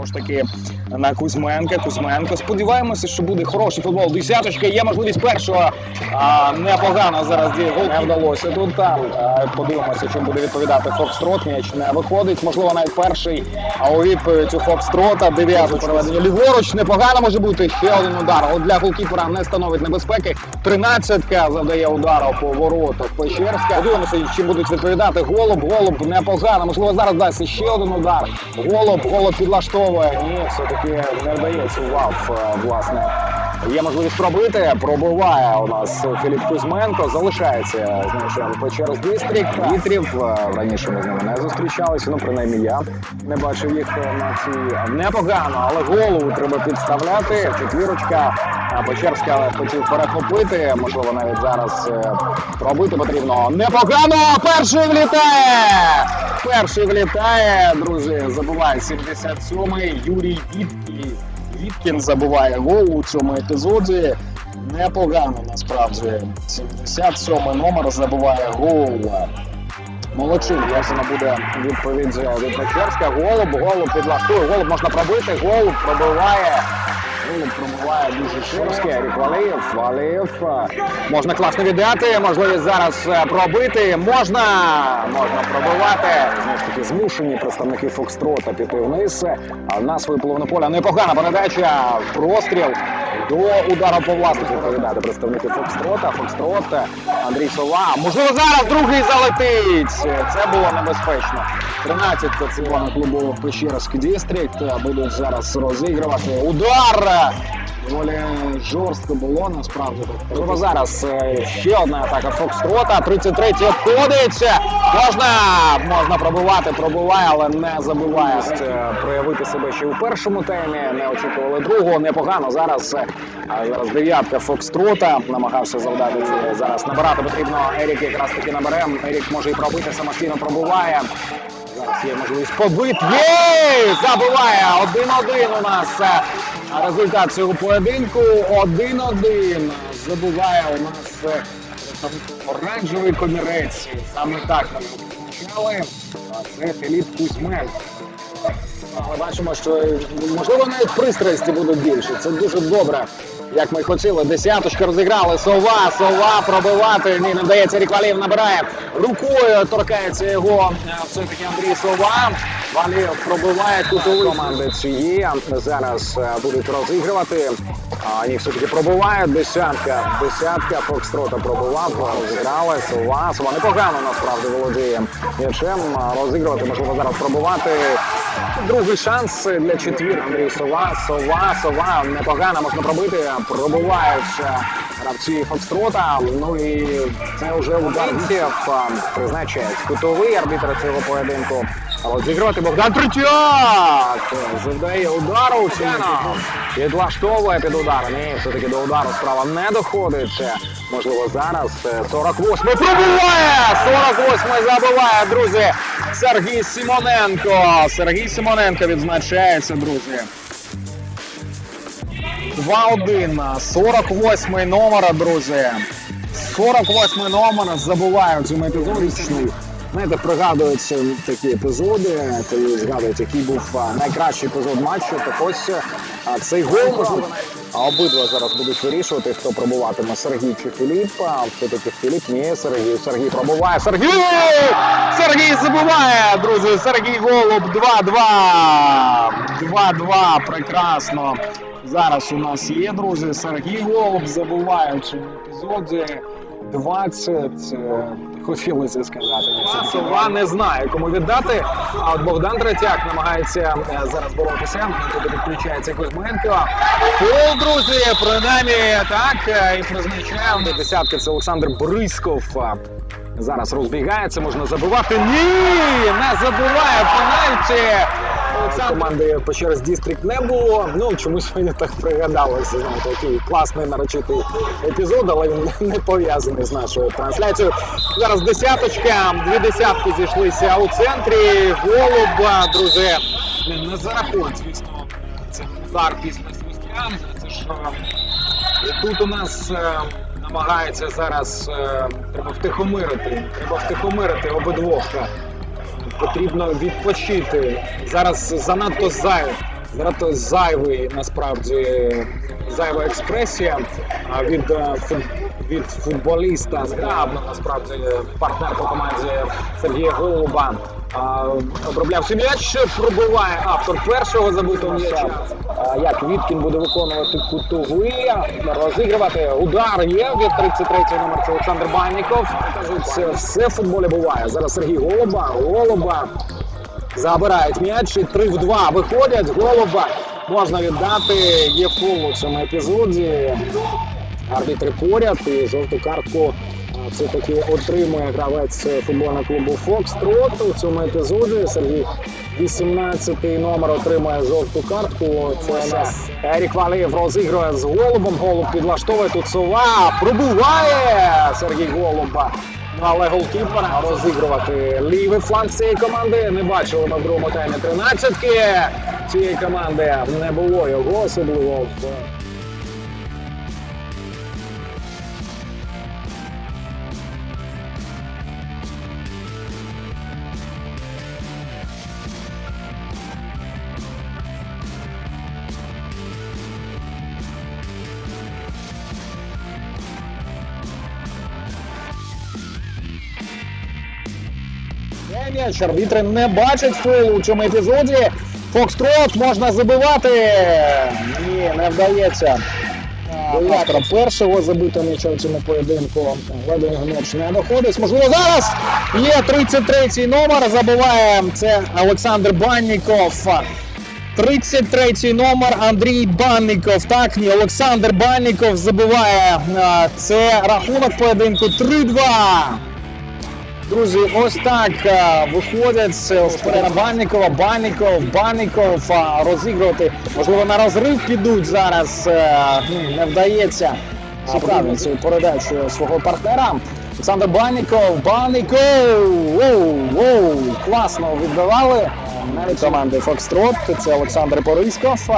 знову ж таки на Кузьменка. Кузьменко. Сподіваємося, що буде хороший футбол. Десяточка. Є можливість першого. А, непогано зараз гол. Не вдалося тут. Там подивимося, чим буде відповідати Фокстрот. М'яч не виходить. Можливо, навіть перший. А у відповідь у Фокстрота дев'яту переведення ліворуч. Непогано може бути ще один удар. От для голкіпера не становить небезпеки. Тринадцятка завдає удару по воротах Печерська. Подивимося, чим будуть відповідати. Голуб, голуб непогано. Можливо, зараз дасть ще один удар. Голуб, голуб підлаштовує. Ні, все-таки не вдається вав, е, власне. Є можливість пробити. Пробиває у нас Філіп Кузьменко. Залишається з ним член Печерс Вітрів. Е, Раніше ми з ними не зустрічалися. Ну, принаймні я не бачив їх на цій непогано, але голову треба підставляти. Четвірочка. Печерська хотів перехопити. Можливо, навіть зараз е, пробити потрібно. Непогано! Перший влітає! Перший влітає, друзі. Забуває 77-й Юрій Віткін. Віткін забуває гол у цьому епізоді. Непогано насправді. 77-й номер забуває гол. Молодчин, ясно буде відповідь від Печерська. Голуб, голуб підлаштує, голуб можна пробити, голуб пробиває. Голуб пробиває дуже ширське. Рік Валиєв. Можна класно віддати, можливість зараз е, пробити. Можна, можна пробивати. Знову ж таки, змушені представники Фокстрота піти вниз. А на свою половину поля непогана передача, простріл. До удару по власнику відповідати представники Фокстрота. Фокстрот, Андрій Сова. Можливо, зараз другий залетить. Це було небезпечно. 13 це на клубу Печерський дистрикт. Будуть зараз розігрувати. Удар! Доволі жорстко було насправді. Можливо, зараз е, ще одна атака Фокстрота. 33-й обходить. Можна, можна пробивати, пробиває, але не забуває е, проявити себе ще у першому таймі. Не очікували другого. Непогано. Зараз, е, зараз дев'ятка Фокстрота намагався завдати. Зараз набирати потрібно. Ерік якраз таки набере. Ерік може і пробити, самостійно пробуває. Зараз є можливість побити. Є! Забиває! Один-один у нас. Результат цього поєдинку 1-1. Забуває у нас е, оранжевий комірець. Саме так ми почали. Це Філіп Кузьменко. Ми бачимо, що можливо навіть пристрасті будуть більше. Це дуже добре. Як ми хотіли, десяточка розіграли. Сова, сова пробивати. Ні, не вдається. Ріквалів набирає рукою, торкається його е, все-таки Андрій Сова. Валів пробиває кутовий команди цієї. Зараз е, будуть розігрувати. А їх все-таки пробиває. Десятка. Десятка Фокстрота пробивав. Розіграли. Сова. Сова непогано насправді володіє м'ячем. Розігрувати, можливо, зараз пробувати. Другий шанс для четвір. Андрій Сова. Сова, сова. Непогано можна пробити. Пробивають е, гравці Фокстрота. Ну і це вже удар Вітєв призначає кутовий арбітр цього поєдинку. Розігрувати Богдан Третяк! Завдає удару. Підлаштовує під удар. Ні, все-таки до удару справа не доходить. Можливо, зараз е, 48 пробиває! 48 забиває, друзі. Сергій Симоненко. Сергій Симоненко відзначається, друзі. 2-1. 48 номер, друзі. 48 номер забувають у епізоді. Знаєте, пригадуються такі епізоди, коли згадують, який був найкращий епізод матчу. Так ось цей гол можливо. А обидва зараз будуть вирішувати, хто пробуватиме Сергій чи Філіп. А все-таки Філіп ні, Сергій. Сергій пробуває. Сергій! Сергій забуває, друзі. Сергій Голуб 2-2. 2-2. Прекрасно. Зараз у нас є, друзі. Сергій Голуб цьому епізоді. 20, е, хотілося сказати. Сова не знає, кому віддати. А от Богдан Третяк намагається е, зараз боротися. Туди підключається Кузьменко. Пол, друзі, принаймні так е, і призначаємо. Десятки це Олександр Брисков. Зараз розбігається, можна забивати. Ні! Не забуває пенальті. Олександр команди Печерс Дістрикт не було. Ну чомусь мені так пригадалося. Знаєте, такий класний нарочитий епізод, але він не пов'язаний з нашою трансляцією. Зараз десяточка, дві десятки зійшлися у центрі. Голуба, друзі. Не, не зарахують, звісно, це удар після свистя. Це ж е, тут у нас. е, Намагається зараз е, треба втихомирити. Треба втихомирити обидвох. Потрібно відпочити. Зараз занадто зайв. занадто зайвий насправді зайва експресія від, е, від футболіста зграбно насправді партнер по команді Сергія Голуба. А, оброблявши м'яч, пробиває автор першого забитого м'яча. Як Віткін буде виконувати кутовий, розігрувати удар є від 33-й номер це Олександр Банніков. Кажуть, все в футболі буває. Зараз Сергій Голуба. Голуба забирають м'яч і 3 в 2 виходять. Голуба можна віддати. Є фол у цьому епізоді. Арбітри поряд і жовту картку все-таки отримує гравець футбольного клубу Фокстрот. У цьому епізоді Сергій 18-й номер отримує жовту картку. Це у нас Ерік Валієв розігрує з голубом. Голуб підлаштовує тут сова. Пробуває Сергій Голуба. Але голкіпер розігрувати лівий фланг цієї команди не бачили в другому таймі 13-ки цієї команди. Не було його особливо в м'яч, арбітри не бачать фолу у цьому епізоді. Фокстрот можна забивати. Ні, не вдається. Автора першого забитого м'яча у цьому поєдинку. Ледве м'яч не доходить. Можливо, зараз є 33-й номер. Забиває це Олександр Банніков. 33-й номер Андрій Банников. Так, ні, Олександр Банников забиває. Це рахунок поєдинку 3-2. Друзі, ось так е, виходять з вперед Баннікова, Банніков, Банніков а, розігрувати. Можливо, на розрив підуть зараз. е, ну, Не вдається шукати цю передачу свого партнера. Олександр Банніков, Банніков! Воу, воу, класно відбивали. Навіть команди Фокстрот, це Олександр Бориськов.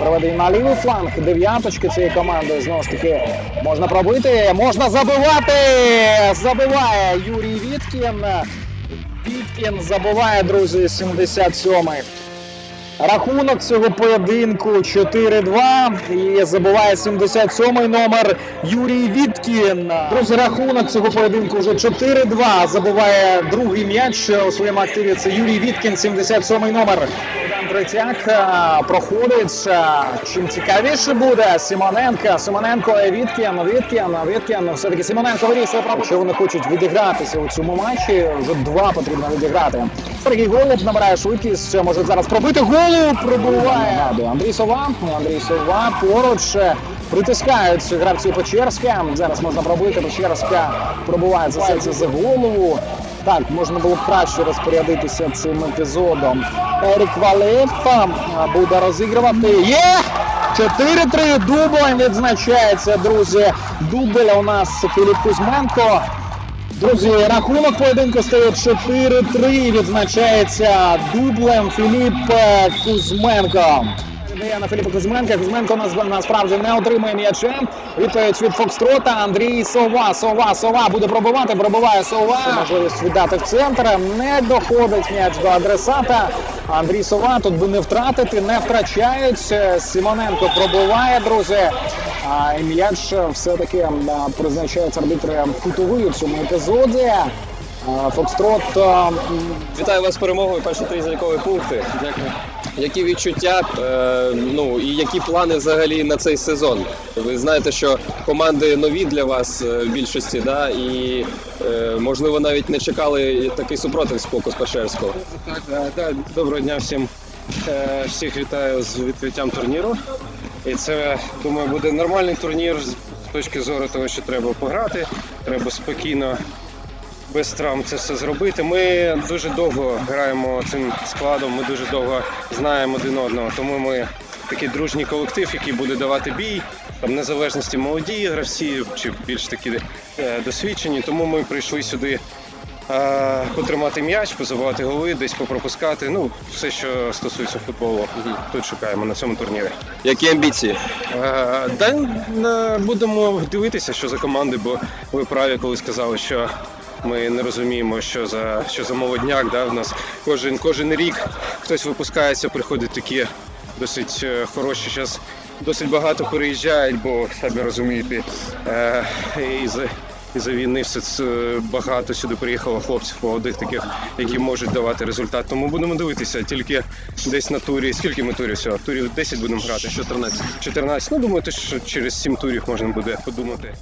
Проведе на лівий фланг. Дев'яточки цієї команди знову ж таки можна пробити, можна забивати. Забиває Юрій Віткін. Віткін забиває, друзі, 77-й. Рахунок цього поєдинку 4-2 і забуває 77-й номер Юрій Віткін. Друзі, рахунок цього поєдинку вже 4-2. Забуває другий м'яч у своєму активі. Це Юрій Віткін, 77-й номер. Третяк а, проходить. Чим цікавіше буде Симоненко. Симоненко Віткін. Віткін, Віткін. Все-таки Симоненко вирішує право. Якщо вони хочуть відігратися у цьому матчі, вже два потрібно відіграти. Сергій Голуб набирає швидкість, може зараз пробити голу. Пробиває Нагадую, Андрій Сова. Андрій Сова поруч е, притискають гравці Печерська. Зараз можна пробити. Печерська пробиває за серце за голову. Так, можна було б краще розпорядитися цим епізодом. Ерік Валеєв а, буде розігрувати. Є! 4-3 дублем відзначається, друзі. Дубль у нас Філіп Кузьменко. Друзі, рахунок поєдинку стає 4-3. Відзначається дублем Філіп е, Кузьменко. Віддає на Філіпа Кузьменка. Кузьменко нас- насправді не отримує м'ячем. Відповідь від Фокстрота. Андрій Сова. Сова, Сова буде пробивати. Пробиває Сова. Можливість віддати в центр. Не доходить м'яч до адресата. Андрій Сова тут би не втратити, не втрачають. Симоненко пробиває, друзі. А м'яч все-таки призначається арбітри кутовий у цьому епізоді. Фокстрот Вітаю вас з перемогою. Перші три залікові пункти. Дякую. Які відчуття, е, ну і які плани взагалі на цей сезон? Ви знаєте, що команди нові для вас е, в більшості, да, і е, можливо навіть не чекали такий супротив з боку з. Так, е, доброго дня всім. Всіх вітаю з відкриттям турніру. І це, думаю, буде нормальний турнір з точки зору того, що треба пограти, треба спокійно, без травм це все зробити. Ми дуже довго граємо цим складом, ми дуже довго знаємо один одного, тому ми такий дружній колектив, який буде давати бій. Там незалежності молоді гравці чи більш такі е, досвідчені. Тому ми прийшли сюди е, потримати м'яч, позабувати голи, десь попропускати. Ну, все, що стосується футболу, тут шукаємо на цьому турнірі. Які амбіції? Е, е, будемо дивитися, що за команди, бо ви праві, коли сказали, що ми не розуміємо, що за що за молодняк. Да? В нас кожен, кожен рік хтось випускається, приходять такі досить е, хороші. Зараз досить багато переїжджають, бо самі розумієте, е, і за, і за війни все це багато сюди приїхало хлопців молодих таких, які можуть давати результат. Тому будемо дивитися тільки десь на турі. Скільки ми турів всього? Турів 10 будемо грати. 14. 14. Ну думаю, що через 7 турів можна буде подумати.